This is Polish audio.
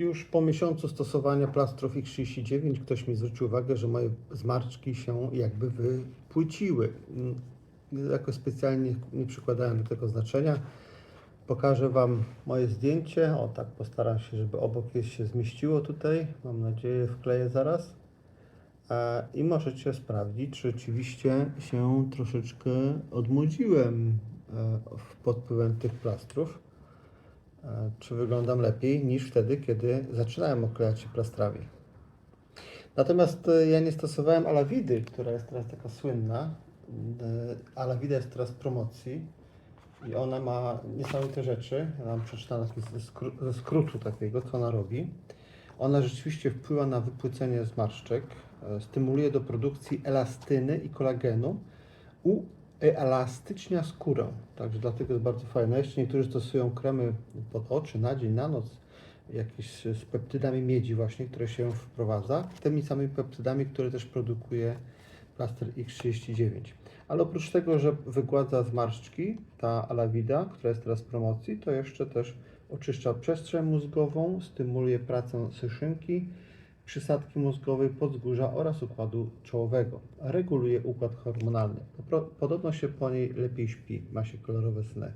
Już po miesiącu stosowania plastrów X39 ktoś mi zwrócił uwagę, że moje zmarszczki się jakby wypłyciły. Jakoś specjalnie nie przykładałem do tego znaczenia. Pokażę Wam moje zdjęcie. O tak, postaram się, żeby obok je się zmieściło tutaj. Mam nadzieję, wkleję zaraz. E, I możecie sprawdzić, czy rzeczywiście się troszeczkę odmłodziłem e, pod wpływem tych plastrów. Czy wyglądam lepiej niż wtedy, kiedy zaczynałem oklejać się plastrami. Natomiast e, ja nie stosowałem alawidy, która jest teraz taka słynna. E, Alawida jest teraz w promocji i ona ma niesamowite rzeczy. Ja mam przeczytane ze, skró- ze skrótu takiego, co ona robi. Ona rzeczywiście wpływa na wypłycenie zmarszczek, e, stymuluje do produkcji elastyny i kolagenu, uelastycznia skórę. Także dlatego jest bardzo fajne. Jeszcze niektórzy stosują kremy pod oczy na dzień, na noc, jakieś z peptydami miedzi właśnie, które się wprowadza. Tymi samymi peptydami, które też produkuje plaster X39. Ale oprócz tego, że wygładza zmarszczki, ta alawida, która jest teraz w promocji, to jeszcze też oczyszcza przestrzeń mózgową, stymuluje pracę syszynki, przysadki mózgowej, podzgórza oraz układu czołowego. Reguluje układ hormonalny. Podobno się po niej lepiej śpi, ma się kolorowe sny.